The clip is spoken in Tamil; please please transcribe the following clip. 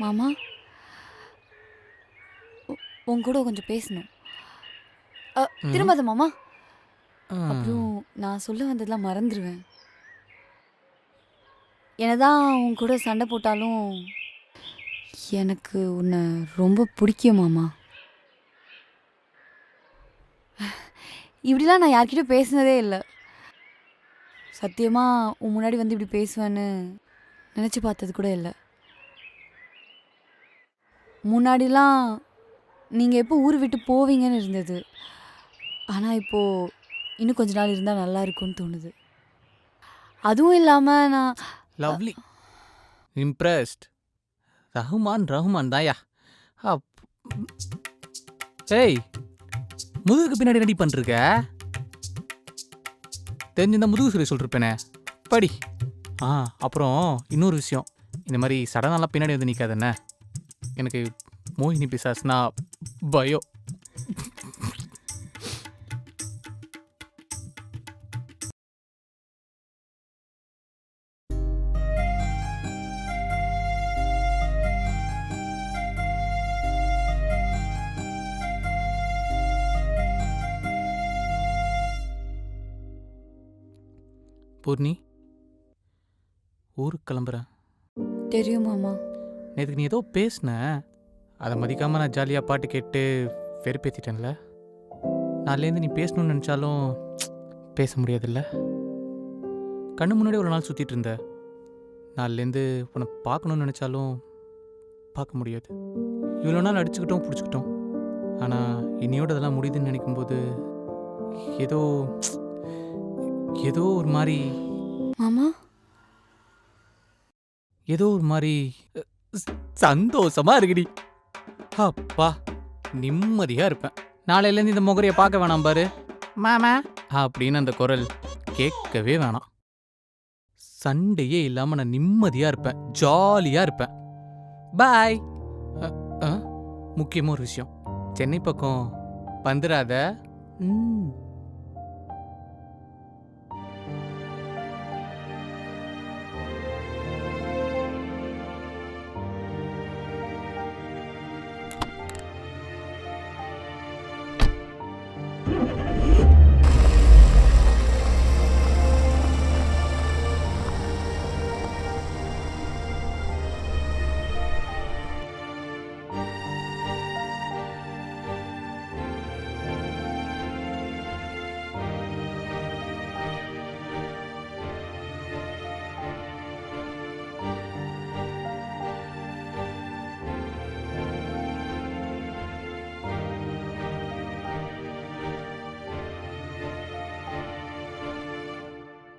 மாமா? உன் கூட கொஞ்சம் பேசணும். அ. திரும்பாத மாமா. அப்புறம் நான் சொல்ல வந்ததெல்லாம் மறந்துடுவேன் என்னதான் உன் கூட சண்டை போட்டாலும் எனக்கு உன்னை ரொம்ப பிடிக்கும் மாமா. இப்படிலாம் நான் யார்கிட்டயும் பேசினதே இல்லை. சத்தியமாக உன் முன்னாடி வந்து இப்படி பேசுவேன்னு நினச்சி பார்த்தது கூட இல்லை. முன்னாடிலாம் நீங்கள் எப்போ ஊர் விட்டு போவீங்கன்னு இருந்தது. ஆனால் இப்போது இன்னும் கொஞ்ச நாள் இருந்தால் நல்லா இருக்கும்னு தோணுது. அதுவும் இல்லாமல் நான் லவ்லி. இம்ப்ரெஸ்ட். ரஹ்மான் ரஹ்மான் தாயா. அப் ஏய் முதுகுக்கு பின்னாடி ரெடி பண்ணிருக்க தெரிஞ்சிருந்தா முதுகு சுரை சொல்லிருப்பேனே. படி. ஆ அப்புறம் இன்னொரு விஷயம். இந்த மாதிரி சடனாலாம் பின்னாடி வந்து நிற்காதண்ணே எனக்கு மோகினி பிசாஸ்னா பயோ பூர்ணி ஊருக்கு கிளம்புறேன். தெரியும் மாமா. நேற்றுக்கு நீ ஏதோ பேசின. அதை மதிக்காமல் நான் ஜாலியாக பாட்டு கேட்டு வெறுப்பேற்றிட்டேன்ல நாளிலேருந்து நீ பேசணும்னு நினச்சாலும் பேச முடியாதுல்ல. கண்ணு முன்னாடி ஒரு நாள் சுற்றிட்டு இருந்த. நாளிலேருந்து உன்னை பார்க்கணும்னு நினச்சாலும் பார்க்க முடியாது. இவ்வளோ நாள் அடிச்சுக்கிட்டோம் பிடிச்சிக்கிட்டோம். ஆனால் இன்னையோட அதெல்லாம் முடியுதுன்னு நினைக்கும்போது ஏதோ ஏதோ ஒரு மாதிரி மாமா? ஏதோ ஒரு மாதிரி சந்தோஷமா இருக்குடி. அப்பா நிம்மதியா இருப்பேன். நாளையிலேருந்து இந்த முகரைய பார்க்க வேணாம் பாரு. மாமா. அப்படின்னு அந்த குரல் கேட்கவே வேணாம். சண்டையே இல்லாம நான் நிம்மதியா இருப்பேன். ஜாலியா இருப்பேன். பாய். முக்கியமா ஒரு விஷயம். சென்னை பக்கம் வந்துடாத ம்.